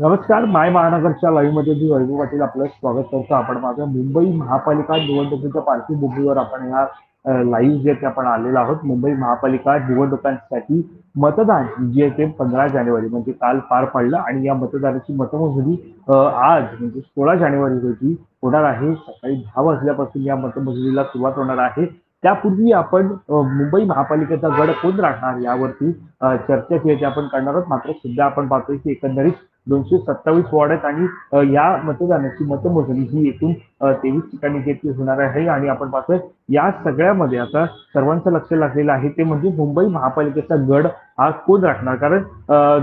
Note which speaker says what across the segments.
Speaker 1: नमस्कार माय महानगरच्या लाईव्हमध्ये मी वैभव पाटील आपलं स्वागत करतो. आपण माझं मुंबई महापालिका निवडणुकीच्या पार्श्वभूमीवर आपण ह्या लाईव्ह जे ते आपण आलेलो आहोत मुंबई महापालिका निवडणुकांसाठी मतदान जे ते पंधरा जानेवारी म्हणजे काल पार पडलं आणि या मतदानाची मतमोजणी आज म्हणजे सोळा जानेवारी रोजी होणार आहे. सकाळी दहा वाजल्यापासून या मतमोजणीला सुरुवात होणार आहे. त्यापूर्वी आपण मुंबई महापालिकेचा गड कोण राहणार यावरती चर्चा जी आहे आपण करणार आहोत. मात्र सध्या आपण पाहतोय की एकंदरीत दोनशे सत्तावीस वॉर्ड आहेत आणि या मतदानाची मतमोजणी ही एकूण तेवीस ठिकाणी घेतली होणार आहे आणि आपण पाहतोय या सगळ्यामध्ये आता सर्वांचं लक्ष लागलेलं आहे. ते म्हणजे मुंबई महापालिकेचा गड हा कोण राखणार? कारण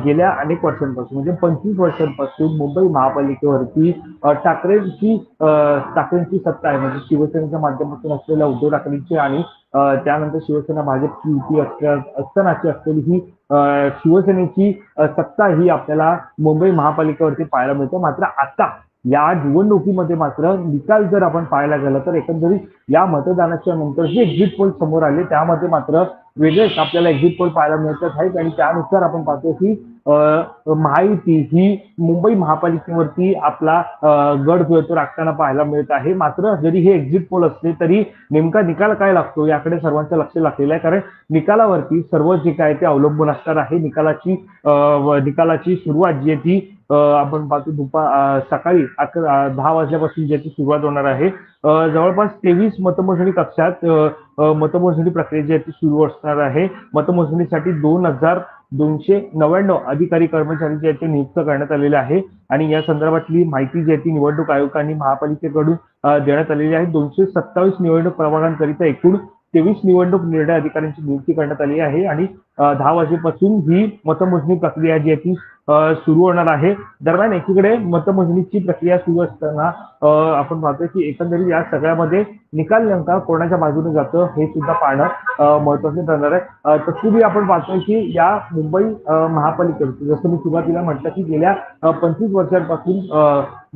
Speaker 1: गेल्या अनेक वर्षांपासून म्हणजे पंचवीस वर्षांपासून मुंबई महापालिकेवरती ठाकरेंची ठाकरेंची सत्ता आहे. म्हणजे शिवसेनेच्या माध्यमातून असलेल्या उद्धव ठाकरेंची आणि त्यानंतर शिवसेना भाजपची युती असतानाची असलेली ही शिवसेनेची सत्ता ही आपल्याला मुंबई महापालिकेवरती पाहायला मिळते. मात्र आता या निवडणुकीमध्ये मात्र निकाल जर आपण पाहायला गेला तर एकंदरीत या मतदानाच्या नंतर जे एक्झिट पोल समोर आले त्यामध्ये मात्र वेगळेच आपल्याला एक्झिट पोल पाहायला मिळतात. आहेत आणि त्यानुसार आपण पाहतो की महायुती ही मुंबई महापालिकेवरती आपला गड जो तो राखताना पाहायला मिळत आहे. मात्र जरी हे एक्झिट पोल असले तरी नेमका निकाल काय लागतो याकडे सर्वांचं लक्ष लागलेलं आहे. कारण निकालावरती सर्व जे काय ते अवलंबून असणार आहे. निकालाची निकालाची सुरुवात जी आहे ती आपण पाहतो दुपार सकाळी अकरा दहा वाजल्यापासून ज्याची सुरुवात होणार आहे. जवळपास तेवीस मतमोजणी कक्षात मतमोजणी प्रक्रिया जी आहे ती सुरू असणार आहे. मतमोजणीसाठी दोन हजार दोनशे नव्याण्णव अधिकारी कर्मचारी जे आहेत ते नियुक्त करण्यात आलेले आहे. आणि या संदर्भातली माहिती जी आहे ती निवडणूक आयोगाने महापालिकेकडून देण्यात आलेली आहे. दोनशे सत्तावीस निवडणूक प्रभागांकरिता एकूण तेवीस निवडणूक निर्णय अधिकाऱ्यांची नियुक्ती करण्यात आली आहे. आणि दहा वाजेपासून ही मतमोजणी प्रक्रिया जी आहे ती सुरू होणार आहे. दरम्यान एकीकडे मतमोजणीची प्रक्रिया सुरू असताना आपण पाहतोय की एकंदरीत या सगळ्यामध्ये निकाल नेमका कोणाच्या बाजूने जातं हे सुद्धा पाहणं महत्वाचं ठरणार आहे. तत्पूर्वी आपण पाहतोय की या मुंबई अ, महापालिकेत जसं मी सुरुवातीला म्हटलं की गेल्या पंचवीस वर्षांपासून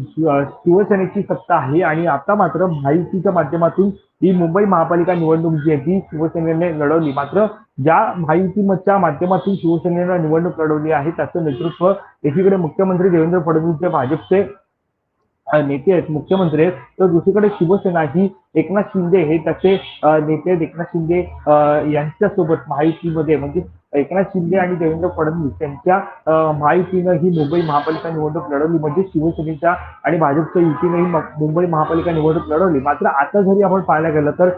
Speaker 1: शिवसेनेची सत्ता आहे आणि आता मात्र माहितीच्या माध्यमातून ही मुंबई महापालिका निवडणूक जी आहे ती शिवसेनेने लढवली. मात्र ज्या महायुतीच्या माध्यमातून शिवसेनेनं निवडणूक लढवली आहे. त्याचं नेतृत्व एकीकडे मुख्यमंत्री देवेंद्र फडणवीस जे भाजपचे नेते आहेत मुख्यमंत्री आहेत. तर दुसरीकडे शिवसेना ही एकनाथ शिंदे हे त्याचे नेते एकनाथ शिंदे यांच्यासोबत महायुतीमध्ये. म्हणजे एकनाथ शिंदे आणि देवेंद्र फडणवीस यांच्या अ, महायुतीनं ही मुंबई महापालिका निवडणूक लढवली. म्हणजे शिवसेनेच्या आणि भाजपच्या युतीने ही मुंबई महापालिका निवडणूक लढवली. मात्र आता जरी आपण पाहायला गेलं तर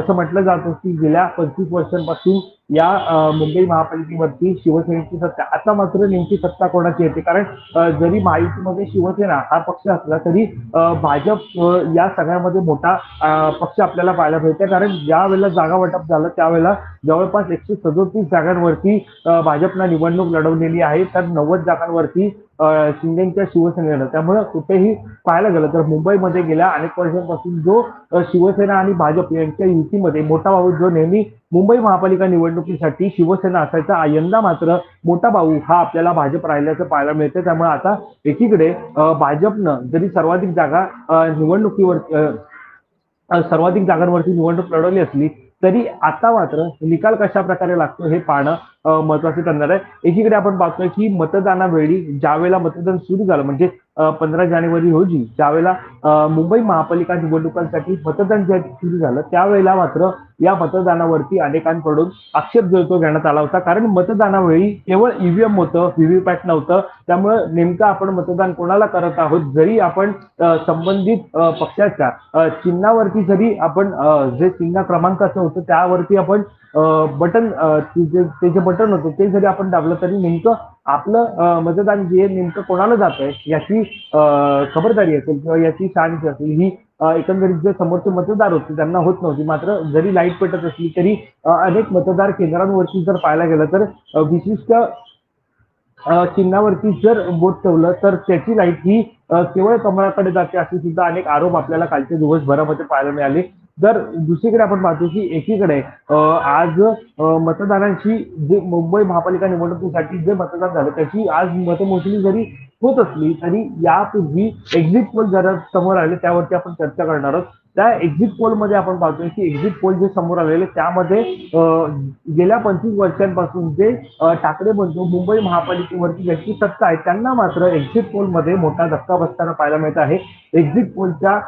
Speaker 1: जसं म्हटलं जातं की गेल्या पंचवीस वर्षांपासून या मुंबई महापालिकेवरती शिवसेनेची सत्ता. आता मात्र नेमकी सत्ता कोणाची येते? कारण जरी महायुतीमध्ये शिवसेना हा पक्ष असला तरी भाजप या सगळ्यामध्ये मोठा पक्ष आपल्याला पाहायला मिळते. कारण ज्या वेळेला जागा वाटप झालं त्यावेळेला जवळपास एकशे सदोतीस जागांवरती भाजपनं निवडणूक लढवलेली आहे. तर नव्वद जागांवरती शिंदेच्या शिवसेनेनं. त्यामुळे कुठेही पाहायला गेलं तर मुंबईमध्ये गेल्या अनेक वर्षांपासून जो शिवसेना आणि भाजप यांच्या युतीमध्ये मोठा भाऊ जो नेहमी मुंबई महापालिका निवडणुकीसाठी शिवसेना असायचा यंदा मात्र मोठा भाऊ हा आपल्याला भाजप राहिल्याचं पाहायला मिळतं त्यामुळे आता एकीकडे भाजपनं जरी सर्वाधिक जागा निवडणुकीवर सर्वाधिक जागांवरती निवडणूक लढवली असली तरी आता मात्र निकाल कशा प्रकारे लागतो हे पाहणं महत्त्वाचे ठरणार आहे. एकीकडे आपण पाहतोय की मतदानावेळी ज्यावेळेला मतदान सुरू झालं म्हणजे पंधरा जानेवारी रोजी ज्यावेळेला मुंबई महापालिका निवडणुकांसाठी मतदान जे सुरू झालं त्यावेळेला मात्र या मतदानावरती अनेकांकडून आक्षेप जो घेण्यात आला होता. कारण मतदानावेळी केवळ ईव्हीएम होतं व्हीव्हीपॅट नव्हतं. त्यामुळं नेमकं आपण मतदान कोणाला करत आहोत? जरी आपण संबंधित पक्षाच्या चिन्हावरती जरी आपण जे चिन्ह क्रमांकाचं होतं त्यावरती आपण बटन ते जे बटन होतं ते जरी आपण दाबलं तरी नेमकं आपलं मतदान जे नेमकं कोणाला जात आहे याची खबरदारी असेल किंवा याची शहानिशी असेल ही एकंदरीत जे समोरचे मतदार होते त्यांना होत नव्हती. मात्र जरी लाइट पेटत असली तरी अनेक मतदार केंद्रांवरती जर पाहायला गेलं तर विशिष्ट चिन्हावरती जर बोट ठेवलं तर त्याची लाइट ही केवळ कमळाकडे जाते असे सुद्धा अनेक आरोप आपल्याला कालच्या दिवसभरामध्ये पाहायला मिळाले. तर दुसरीकडे आपण पाहतो की एकीकडे आज अ, जे मुंबई महापालिका निवडणुकीसाठी जे मतदान झालं त्याची आज मतमोजणी जरी होत असली तरी यापूर्वी एक्झिट पोल जरा समोर आले त्यावरती आपण चर्चा करणार आहोत. त्या एक्झिट पोलमध्ये आपण पाहतोय की एक्झिट पोल जे समोर आलेले त्यामध्ये गेल्या पंचवीस वर्षांपासून जे ठाकरे म्हणतो मुंबई महापालिकेवरती ज्यांची सत्ता आहे त्यांना मात्र एक्झिट पोलमध्ये मोठा धक्का बसताना पाहायला मिळत आहे. एक्झिट पोलच्या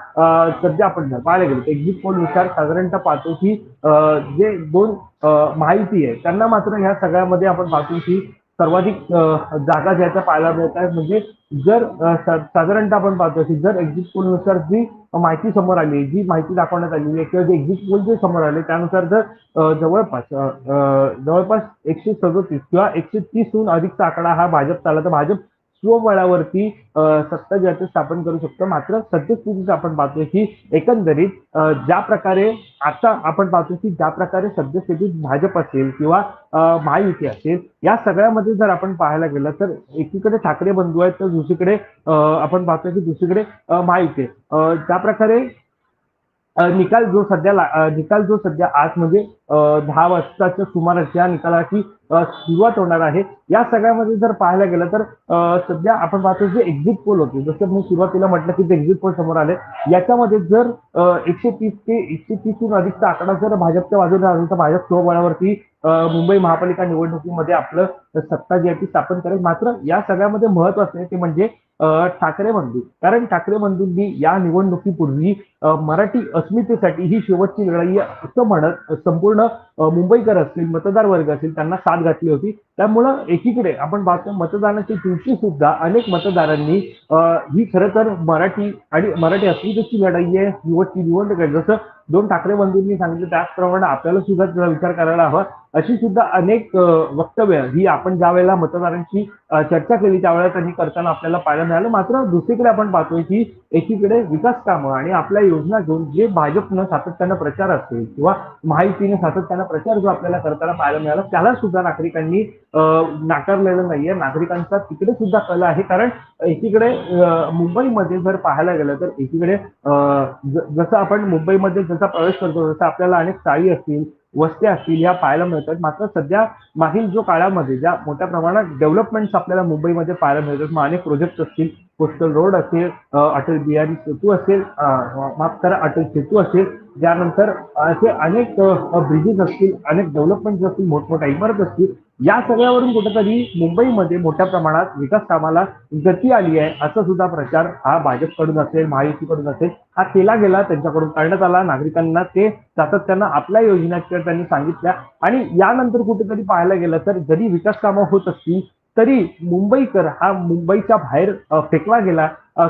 Speaker 1: सध्या आपण जर पाहायला गेलो एक्झिट पोलनुसार साधारणतः पाहतो की जे दोन माहिती आहे त्यांना मात्र ह्या सगळ्यामध्ये आपण पाहतो की सर्वाधिक जागा ज्याच्या पाहायला मिळत आहे म्हणजे जर साधारणतः आपण पाहतो की जर एक्झिट पोलनुसार जी माहिती समोर आली जी माहिती दाखवण्यात आलेली आहे किंवा जे एक्झिट पोल जे समोर आले त्यानुसार जर जवळपास जवळपास एकशे सदोतीस किंवा एकशे तीसहून अधिकचा आकडा हा भाजप चालला तर भाजप स्वबळावरती सत्ता ज्याचं स्थापन करू शकतो. मात्र सद्यस्थितीत आपण पाहतोय की एकंदरीत ज्या प्रकारे आता आपण पाहतो की ज्या प्रकारे सद्यस्थितीत भाजप असेल किंवा महायुती असेल या सगळ्यामध्ये जर आपण पाहायला गेलं तर एकीकडे ठाकरे बंधू आहेत तर दुसरीकडे आपण पाहतोय की दुसरीकडे महायुती ज्या प्रकारे निकाल जो सध्या ला- निकाल जो सध्या आज म्हणजे दहा वाजताच्या सुमारास या निकालाची सुरुवात होणार आहे. या सगळ्यामध्ये जर पाहायला गेलं तर सध्या आपण पाहतो जे एक्झिट पोल होते जसं मी सुरुवातीला म्हटलं की एक्झिट पोल समोर आले याच्यामध्ये जर एकशे तीस ते एकशे तीसहून अधिकचा आकडा जर भाजपच्या बाजूने असेल तर भाजप स्वबळावरती मुंबई महापालिका निवडणुकीमध्ये आपलं सत्ता जी आहे ती स्थापन करेल. मात्र या सगळ्यामध्ये महत्वाचं आहे ते म्हणजे ठाकरे बंधू. कारण ठाकरे बंधूंनी या निवडणुकीपूर्वी मराठी अस्मितेसाठी ही शेवटची लढाई असं म्हणत संपूर्ण मुंबईकर असतील मतदार वर्ग असतील त्यांना साथ घातली होती. त्यामुळं एकीकडे आपण पाहतो मतदानाच्या दिवशी सुद्धा अनेक मतदारांनी ही खरं तर मराठी आणि मराठी अस्मितेची लढाई आहे शेवटची निवडणूक आहे. जसं दोन ठाकरे बंधूंनी सांगितलं त्याचप्रमाणे आपल्याला सुद्धा त्याचा विचार करायला हवा. अशी सुद्धा अनेक वक्तव्य ही आपण ज्या वेळेला मतदारांची चर्चा केली त्यावेळेला त्यांनी करताना आपल्याला पाहायला मिळालं. मात्र दुसरीकडे आपण पाहतोय की एकीकडे विकास कामं आणि आपल्या योजना घेऊन जे भाजपनं सातत्यानं प्रचार असेल किंवा माहितीने सातत्यानं प्रचार जो आपल्याला करताना पाहायला मिळाला त्याला सुद्धा नागरिकांनी नाकारलेलं नाहीये. नागरिकांचा तिकडे सुद्धा कल आहे. कारण एकीकडे मुंबईमध्ये जर पाहायला गेलं तर एकीकडे जसं आपण मुंबईमध्ये जसा प्रवेश करतो तसं आपल्याला अनेक चाळी असतील वस्त्या असतील या पाहायला मिळतात. मात्र सध्या मागील जो काळामध्ये ज्या मोठ्या प्रमाणात डेव्हलपमेंट्स आपल्याला मुंबईमध्ये पाहायला मिळतात मग अनेक प्रोजेक्ट असतील कोस्टल रोड असेल अटल बिहारी सेतू असेल माफ करा अटल सेतू असेल त्यानंतर असे अनेक ब्रिजेस असतील अनेक डेव्हलपमेंट असतील मोठमोठ्या इमारत असतील या सगळ्यावरून कुठेतरी मुंबईमध्ये मोठ्या प्रमाणात विकास कामाला गती आली आहे असा सुद्धा प्रचार हा भाजपकडून असेल महायुतीकडून असेल हा केला गेला त्यांच्याकडून करण्यात आला नागरिकांना ते सातत्यानं आपल्या योजना त्यांनी सांगितल्या आणि यानंतर कुठेतरी पाहायला गेलं तर जरी विकास कामं होत असतील तरी मुंबईकर हा मुंबईच्या बाहेर फेकला गेला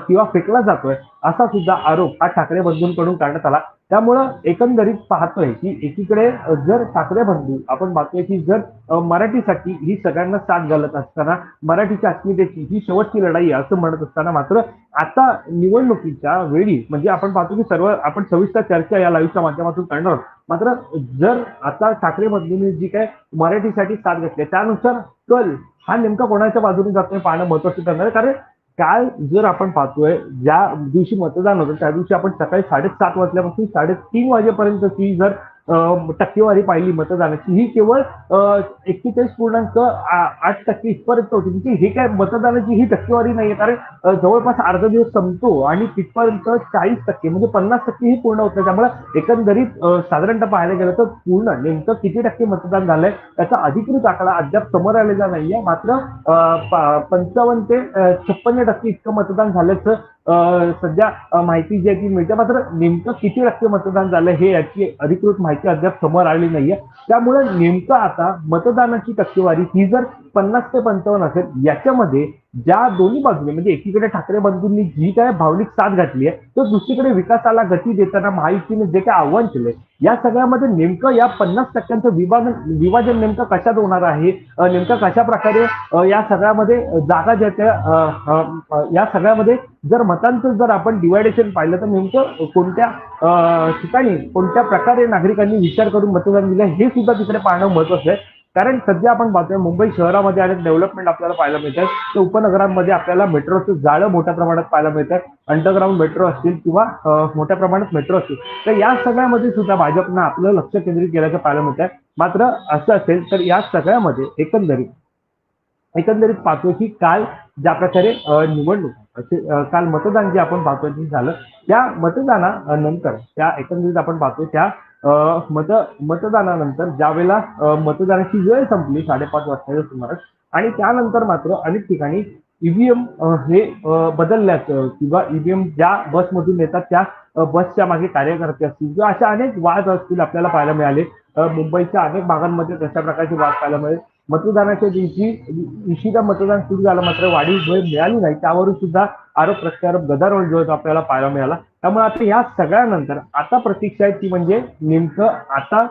Speaker 1: किंवा फेकला जातोय असा सुद्धा आरोप हा ठाकरे बंधूंकडून करण्यात आला. त्यामुळं एकंदरीत पाहतोय की एकीकडे जर ठाकरे बंधू आपण पाहतोय की जर मराठीसाठी ही सगळ्यांना साथ घालत असताना मराठीच्या अस्मितेची ही शेवटची लढाई आहे असं म्हणत असताना मात्र आता निवडणुकीच्या वेळी म्हणजे आपण पाहतो की सर्व आपण सविस्तर चर्चा या लाईव्हच्या माध्यमातून करणार आहोत. मात्र जर आता ठाकरे बंधूंनी जी काय मराठीसाठी साथ घेतली त्यानुसार कल हा नेमका कोणाच्या बाजूने जातोय पाहणं महत्वाचं ठरणार आहे. कारण काल जर आपण पाहतोय ज्या दिवशी मतदान होतं त्या दिवशी आपण सकाळी साडेसात वाजल्यापासून साडेतीन वाजेपर्यंतची जर टक्केवारी पाहिली मतदानाची. ही केवळ एक्केचाळीस पूर्णांक आठ टक्के इथपर्यंत होती. म्हणजे हे काय मतदानाची ही टक्केवारी नाहीये. कारण जवळपास अर्धा दिवस संपतो आणि तिथपर्यंत चाळीस टक्के म्हणजे पन्नास टक्के ही पूर्ण होत नाही. त्यामुळे एकंदरीत साधारणतः पाहायला गेलं तर पूर्ण नेमकं किती टक्के मतदान झालंय त्याचा अधिकृत आकडा अद्याप समोर आलेला नाहीये. मात्र पंचावन्न ते छप्पन्न टक्के इतकं मतदान झाल्याचं सध्या माहिती जी आहे ती मिळते. मात्र नेमकं किती टक्के मतदान झालं हे याची अधिकृत माहिती अद्याप समोर आली नाहीये. त्यामुळे नेमकं आता मतदानाची टक्केवारी ही जर पन्नास ते पंचावन्न असेल याच्यामध्ये ज्या दोन्ही बाजूने म्हणजे एकीकडे ठाकरे बंधूंनी जी काय भावनिक साथ घातली आहे तर दुसरीकडे विकासाला गती देताना महायुतीने जे काय आव्हान केलंय या सगळ्यामध्ये नेमकं या पन्नास टक्क्यांचं विभाजन विभाजन नेमकं कशात होणार आहे? नेमकं कशा प्रकारे या सगळ्यामध्ये जागा ज्या त्या या सगळ्यामध्ये जर मतांचं जर आपण डिवायडेशन पाहिलं तर नेमकं कोणत्या ठिकाणी कोणत्या प्रकारे नागरिकांनी विचार करून मतदान दिलं हे सुद्धा तिकडे पाहणं महत्वाचं आहे. कारण सध्या आपण पाहतोय मुंबई शहरामध्ये अनेक डेव्हलपमेंट आपल्याला पाहायला मिळतात. तर उपनगरांमध्ये आपल्याला मेट्रोचं जाळं मोठ्या प्रमाणात पाहायला मिळतात. अंडरग्राऊंड मेट्रो असतील किंवा मोठ्या प्रमाणात मेट्रो असतील. तर या सगळ्यामध्ये सुद्धा भाजपनं आपलं लक्ष केंद्रित केल्याचं पाहायला मिळत आहे मात्र असं असेल तर या सगळ्यामध्ये एकंदरीत एकंदरीत पाहतोय की काल ज्या प्रकारे निवडणूक काल मतदान जे आपण पाहतोय ते झालं. त्या मतदानानंतर त्या एकंदरीत आपण पाहतोय त्या मत मतदानानंतर ज्यावेळेला वेळेला मतदानाची वेळ संपली साडेपाच वाजताच्या सुमारास आणि त्यानंतर मात्र अनेक ठिकाणी ईव्हीएम हे बदलल्याचं किंवा ईव्हीएम ज्या बसमधून येतात त्या बसच्या मागे कार्यकर्ते असतील किंवा अशा अनेक वाद असतील आपल्याला पाहायला मिळाले. मुंबईच्या अनेक भागांमध्ये तशा प्रकारचे वाद पाहायला मिळेल. मतदानाच्या दिवशी उशिरा मतदान सुरू झालं मात्र वाढीव वेळ मिळाली नाही. त्यावरून सुद्धा आरोप प्रत्यारोप गदारोळ जो आपल्याला पाहायला मिळाला. त्यामुळे आता या सगळ्यानंतर आता प्रतीक्षा आहे ती म्हणजे नेमकं आता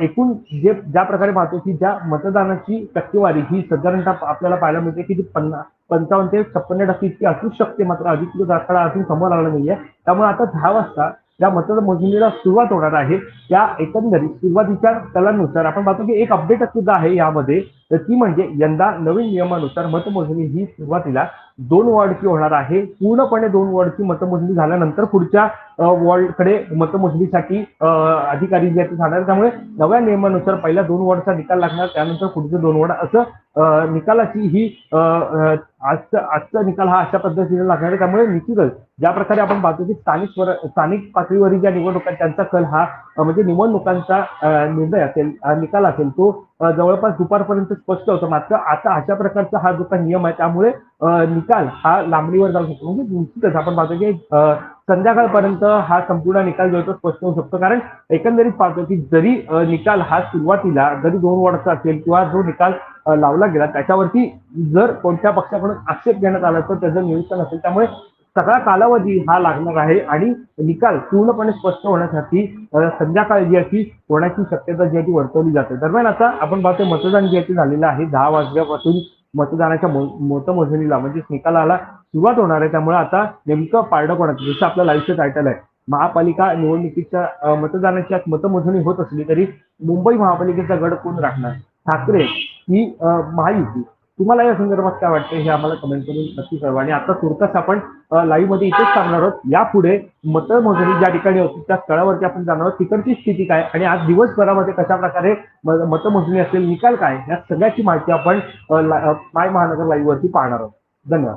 Speaker 1: एकूण जे ज्या प्रकारे पाहतो की ज्या मतदानाची टक्केवारी ही साधारणतः आपल्याला पाहायला मिळते की ती पन्नास पंचावन्न ते छप्पन्न टक्के इतकी असू शकते मात्र अधिकृत आकडा अजून समोर आला नाहीये. त्यामुळे आता दहा वाजता ज्या मतदान सुरुवात होणार आहे त्या एकंदरीत सुरुवातीच्या कलांनुसार आपण पाहतो की एक अपडेट सुद्धा आहे यामध्ये. तर ती म्हणजे यंदा नवीन नियमानुसार मतमोजणी ही सुरुवातीला दोन वॉर्डची होणार आहे. पूर्णपणे दोन वॉर्डची मतमोजणी झाल्यानंतर पुढच्या वॉर्डकडे मतमोजणीसाठी अधिकारी जे जाणार त्यामुळे नव्या नियमानुसार पहिल्या दोन वॉर्डचा निकाल लागणार त्यानंतर पुढचे दोन वॉर्ड असं निकालाची ही अ, आजचा आजचा निकाल हा अशा पद्धतीने लागणार आहे. त्यामुळे निश्चितच ज्या प्रकारे आपण पाहतो की स्थानिक स्थानिक पातळीवरील ज्या निवडणुका त्यांचा कल हा म्हणजे निवडणुकांचा निर्णय असेल निकाल असेल तो जवळपास दुपारपर्यंत स्पष्ट होतो. मात्र आता अशा प्रकारचा हा जो काही नियम आहे त्यामुळे निकाल हा लांबणीवर जाऊ शकतो. म्हणजे निश्चितच आपण पाहतो की संध्याकाळपर्यंत हा संपूर्ण निकाल जो तो स्पष्ट होऊ शकतो. कारण एकंदरीत पाहतो की जरी निकाल हा सुरुवातीला जरी दोन वॉर्डचा असेल किंवा जो निकाल लावला गेला त्याच्यावरती जर कोणत्या पक्षाकडून आक्षेप घेण्यात आला तर त्याचं निरीक्षण असेल. त्यामुळे सगळा कालावधी हा लागणार आहे आणि निकाल पूर्णपणे स्पष्ट होण्यासाठी संध्याकाळी संध्याकाळ जी आहे होण्याची शक्यता जी आहे ती वर्तवली जाते. दरम्यान आता आपण पाहतो मतदान जे आहे ते झालेलं आहे. दहा वाजल्यापासून मतदानाच्या मतमोजणीला म्हणजेच निकालाला सुरुवात होणार आहे. त्यामुळे आता नेमकं पारडं कोणाचं जसं आपलं लाईव्हचं टायटल आहे. महापालिका निवडणुकीच्या मतदानाची आज मतमोजणी होत असली तरी मुंबई महापालिकेचा गड कोण राखणार? ठाकरे ही महायुती? तुम्हाला या संदर्भात काय वाटतं हे आम्हाला कमेंट करून नक्की कळवा. आणि आता तुर्तास आपण लाईव्हमध्ये इथेच सांगणार आहोत. यापुढे मतमोजणी ज्या ठिकाणी होती त्या स्थळावरती आपण जाणार आहोत. तिकडची स्थिती काय आणि आज दिवसभरामध्ये कशा प्रकारे मतमोजणी असेल निकाल काय या सगळ्याची माहिती आपण माय महानगर लाईव्ह वरती पाहणार आहोत. धन्यवाद.